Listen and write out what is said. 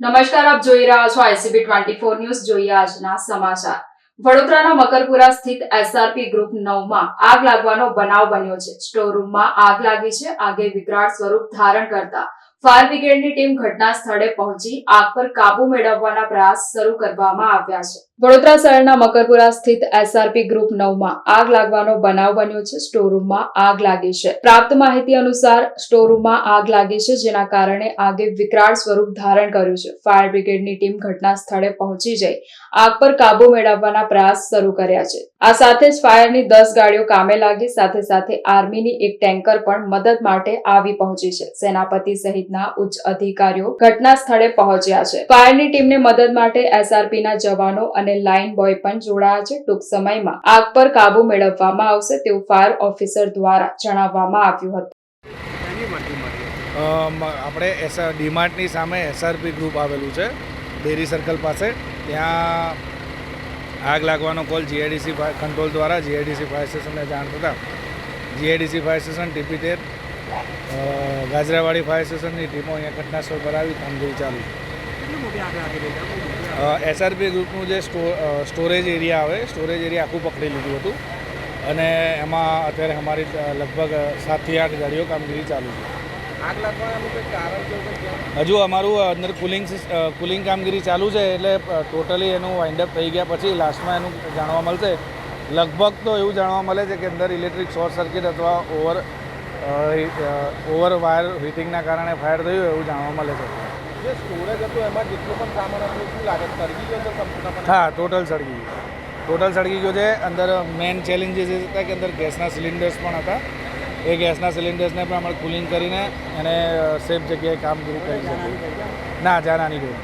નમસ્કાર, આપ જોઈ રહ્યા છો આઈસીબી ટ્વેન્ટી ફોર ન્યૂઝ. જોઈએ આજના સમાચાર. વડોદરાના મકરપુરા સ્થિત એસઆરપી ગ્રુપ નવમાં આગ લાગવાનો બનાવ બન્યો છે. સ્ટોરરૂમમાં આગ લાગી છે. આગે વિકરાળ સ્વરૂપ ધારણ કરતા ફાયર બ્રિગેડની ટીમ ઘટના સ્થળે પહોંચી આગ પર કાબુ મેળવવાના પ્રયાસ શરૂ કરવામાં આવ્યા છે. વડોદરા શહેરના મકરપુરા સ્થિત એસઆરપી ગ્રુપ નવમાં આગ લાગવાનો બનાવ બન્યો છે. સ્ટોરરૂમમાં આગ લાગી છે. પ્રાપ્ત માહિતી અનુસાર, સ્ટોરરૂમમાં આગ લાગી છે, જેના કારણે આગે વિકરાળ સ્વરૂપ ધારણ કર્યું છે. ફાયર બ્રિગેડની ટીમ ઘટના સ્થળે પહોંચી જઈ આગ પર કાબુ મેળવવાના પ્રયાસ શરૂ કર્યા છે. આ સાથે જ ફાયરની દસ ગાડીઓ કામે લાગી. સાથે સાથે આર્મીની એક ટેન્કર પણ મદદ માટે આવી પહોંચી છે. સેનાપતિ સહિતના ઉચ્ચ અધિકારીઓ ઘટના સ્થળે પહોંચ્યા છે. ફાયરની ટીમને મદદ માટે એસઆરપી ના જવાનો અને લાઇન બોય પણ જોડાયા છે. ટૂંક સમયમાં આગ પર કાબુ મેળવવામાં આવશે તેવું ફાયર ઓફિસર દ્વારા જણાવવામાં આવ્યું હતું. આપણે એસ, ડીમાર્ટની સામે એસઆરપી ગ્રુપ આવેલું છે, ડેરી સર્કલ પાસે. ત્યાં આગ લાગવાનો કોલ જીઆઈડીસી કંટ્રોલ દ્વારા જીઆઈડીસી ફાયર સ્ટેશનને જાણ થતાં જીઆઈડીસી ફાયર સ્ટેશન ટીપી તેર ગાજરાવાડી ફાયર સ્ટેશનની ટીમો અહીંયા ઘટનાસ્થળ પર આવી કામગીરી ચાલુ. એસઆરપી ગ્રુપનું જે સ્ટો સ્ટોરેજ એરિયા આવે સ્ટોરેજ એરિયા આખું પકડી લીધું હતું. અને એમાં અત્યારે અમારી લગભગ સાતથી આઠ ગાડીઓ કામગીરી ચાલુ છે? હજુ અમારું અંદર કુલિંગ કુલિંગ કામગીરી ચાલુ છે એટલે ટોટલી એનું વાઇન્ડઅપ થઈ ગયા પછી લાસ્ટમાં એનું જાણવા મળશે. લગભગ તો એવું જાણવા મળે છે કે અંદર ઇલેક્ટ્રિક શોર્ટ સર્કિટ અથવા ઓવર ઓવર વાયર હીટિંગના કારણે ફાયર થયું એવું જાણવા મળે છે. હા ટોટલ સળગી ગયું. ટોટલ સળગી ગયો છે. અંદર મેન ચેલેન્જીસ એ હતા કે અંદર ગેસના સિલિન્ડર્સ પણ હતા. એ ગેસના સિલિન્ડર્સને પણ અમારે કુલિંગ કરીને એને સેફ જગ્યાએ કામગીરી કરી શકીએ. ના જાનાની ગઈ